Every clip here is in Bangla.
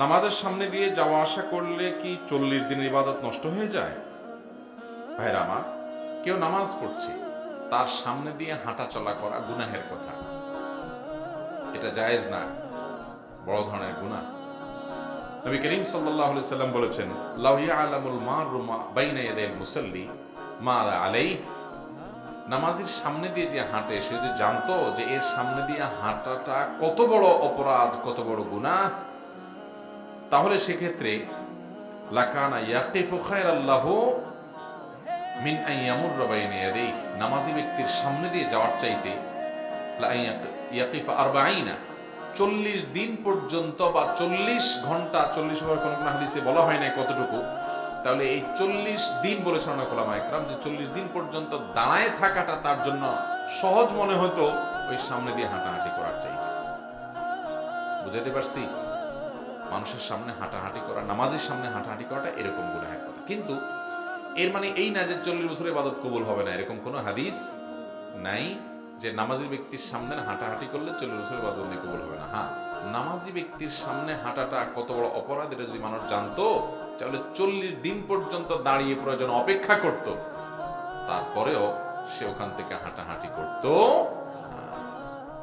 নামাজের সামনে দিয়ে যাওয়া আসা করলে কি চল্লিশ দিনের ইবাদত নষ্ট হয়ে যায়? ভাইরা আমার, কেউ নামাজ পড়ছে, তার সামনে দিয়ে হাঁটা চলা করা গুনাহের কথা। এটা জায়েজ না, বড় ধরনের গুনাহ। নবী করিম আলাইহি সাল্লাম বলেছেন, লাউ ইয়ালামুল মারু মা বাইনা ইয়াদাইল মুসাল্লি মা আলাই নামাজের সামনে দিয়ে যে হাঁটে, সে যদি জানতো যে এর সামনে দিয়ে হাঁটাটা কত বড় অপরাধ, কত বড় গুনাহ তাহলে সেক্ষেত্রে মিন আইয়ামুর বাইনা ইয়াদাইহি। নামাজি ব্যক্তির সামনে দিয়ে যাওয়ার চাইতে চল্লিশ দিন পর্যন্ত বা চল্লিশ ঘণ্টা, চল্লিশ ওভার কোনো কোনো হাদিসে বলা হয় নাই কতটুকু, তাহলে এই চল্লিশ দিন বলেছেন অনেক ওলামা একরাম যে চল্লিশ দিন পর্যন্ত দাঁড়ায় থাকাটা তার জন্য সহজ মনে হতো ওই সামনে দিয়ে হাঁটাহাঁটি করার চাইতে। বুঝাতে পারছি? মানুষের সামনে হাঁটাহাঁটি করা, নামাজের সামনে হাঁটাহাঁটি করাটা এরকম গুনাহের কথা। কিন্তু এর মানে এই না যে চল্লিশ বছরের ইবাদত কবুল হবে না, এরকম কোনো হাদিস নাই যে নামাজি ব্যক্তির সামনে হাঁটাহাঁটি করলে চল্লিশ বছরের ইবাদত কবুল হবে না। হ্যাঁ নামাজি ব্যক্তির সামনে হাঁটাটা কত বড় অপরাধ, এটা যদি মানুষ জানতো, তাহলে চল্লিশ দিন পর্যন্ত দাঁড়িয়ে প্রয়োজন অপেক্ষা করত, তারপরেও সে ওখান থেকে হাঁটাহাঁটি করত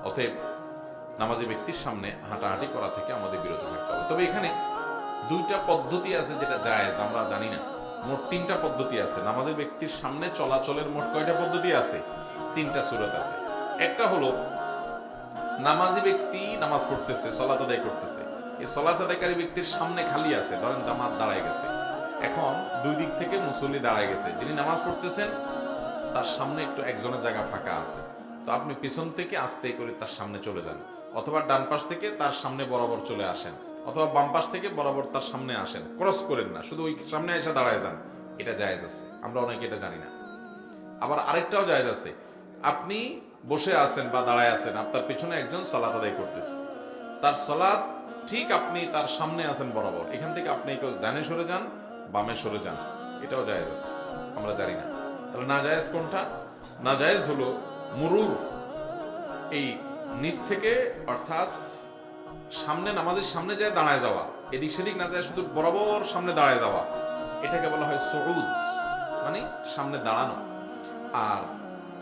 অতএব নামাজি ব্যক্তির সামনে হাঁটাহাঁটি করা থেকে আমাদের বিরত থাকতে হবে। তবে এখানে দুইটা পদ্ধতি আছে যেটা জায়েজ, আমরা জানি না। মোট তিনটা পদ্ধতি আছে। নামাজি ব্যক্তির সামনে চলাচলের মোট কয়টা পদ্ধতি আছে? তিনটা সুরত আছে। একটা হলো, নামাজি ব্যক্তি নামাজ পড়তেছে, সলাত আদায় করতেছে। এই সলাত আদায়কারী ব্যক্তির সামনে খালি আছে, ধরেন জামাত দাঁড়ায় গেছে। এখন দুই দিক থেকে মুসল্লি দাঁড়ায় গেছে। যিনি নামাজ পড়তেছেন, তার সামনে একটু একজনের জায়গা ফাঁকা আছে। তো আপনি পিছন থেকে আস্তে করে তার সামনে চলে যান। অথবা ডান পাশ থেকে তার সামনে বরাবর চলে আসেন, অথবা বাম পাশ থেকে বরাবর তার সামনে আসেন। ক্রস করেন না, শুধু ওই সামনে এসে দাঁড়ায় যান। এটা জায়েজ আছে, আমরা অনেকে এটা জানি না। আবার আরেকটাও জায়েজ আছে, আপনি বসে আছেন বা দাঁড়ায় আছেন, আপনার পিছনে একজন সলাত আদায় করতেছে। তার সলাদ ঠিক আপনি তার সামনে আছেন বরাবর, এখান থেকে আপনি কেউ ডানে সরে যান, বামে সরে যান, এটাও জায়েজ আছে, আমরা জানি না। তাহলে না জায়েজ কোনটা? না জায়েজ হলো মুরুর, এই নিচ থেকে, অর্থাৎ সামনে নামাজের সামনে যায় দাঁড়ায় যাওয়া, এদিক সেদিক না যায় শুধু বরাবর সামনে দাঁড়ায় যাওয়া। এটাকে বলা হয় সৌদ মানে সামনে দাঁড়ানো। আর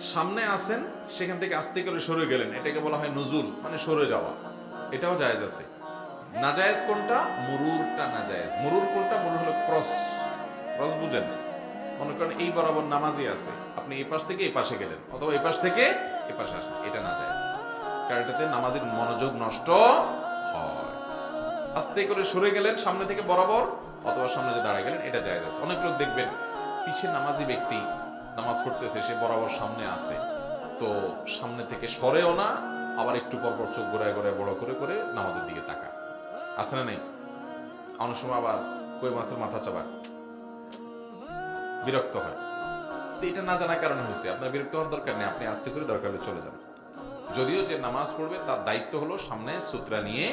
সামনে আসেন, সেখান থেকে আসতে গেলে সরে গেলেন, এটাকে বলা হয় নজুল মানে সরে যাওয়া। এটাও জায়েজ আছে। নাজায়েজ কোনটা? মুরুরটা নাজায়েজ। মরুর কোনটা? মরুর হলো ক্রস। ক্রস বুঝেন। মনে করেন এই বরাবর নামাজই আছে। আপনি এই পাশ থেকে এই পাশে গেলেন, অথবা এই পাশ থেকে এই পাশে আসেন, এটা নাজায়েজ। কারণ এটাতে নামাজের মনোযোগ নষ্ট হয়। আস্তে করে সরে গেলেন সামনে থেকে বরাবর, অথবা সামনে যে দাঁড়ায় গেলেন, এটা জায়েজ আছে। অনেক লোক দেখবেন পিছের নামাজি ব্যক্তি নামাজ পড়তেছে, সে বরাবর সামনে আছে। তো সামনে থেকে সরেও না, আবার একটু পর পর চোখ ঘোরায় ঘোরায় বড় করে করে নামাজের দিকে তাকা আছে না নেই? অনেক সময় আবার কই মাছের মাথা চাপা বিরক্ত হয়। তো এটা না জানার কারণে হয়েছে। আপনার বিরক্ত হওয়ার দরকার নেই, আপনি আস্তে করে দরকার হলে চলে যান। যদিও যে নামাজ পড়বে, তার দায়িত্ব হলো সামনে সূত্রা নিয়ে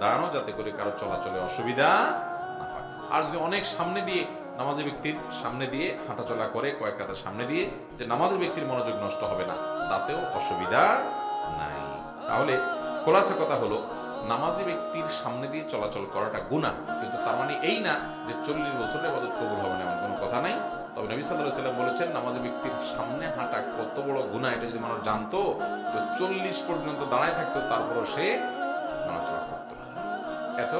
দাঁড়ানো, যাতে করে কারও চলাচলে অসুবিধা না হয়। আর যদি অনেক সামনে দিয়ে নামাজি ব্যক্তির সামনে দিয়ে হাঁটাচলা করে, কয়েক কাতার সামনে দিয়ে যে নামাজের ব্যক্তির মনোযোগ নষ্ট হবে না, তাতেও অসুবিধা নাই। তাহলে খোলাসা কথা হলো, নামাজি ব্যক্তির সামনে দিয়ে চলাচল করাটা গুণা কিন্তু তার মানে এই না যে চল্লিশ বছরের আবাদত কবুল হবে না, এমন কোনো কথা নাই। তবে নবী সাল্লাহ সাল্লাম বলেছেন, নামাজি ব্যক্তির সামনে হাঁটা কত বড় গুণা এটা যদি মানুষ জানতো, তো চল্লিশ পর্যন্ত দাঁড়ায় থাকতো, তারপরও সে নড়াচড়া করতো না। এত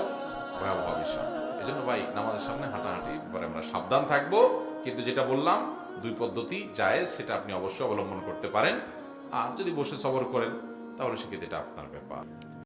ভয়াবহ বিষয়। এই জন্য ভাই, নামাজের সামনে হাঁটাহাঁটি পরে আমরা সাবধান থাকব, কিন্তু যেটা বললাম, দুই পদ্ধতি জায়েজ, সেটা আপনি অবশ্যই অবলম্বন করতে পারেন। আর যদি বসে সবর করেন, তাহলে সেক্ষেত্রে এটা আপনার ব্যাপার।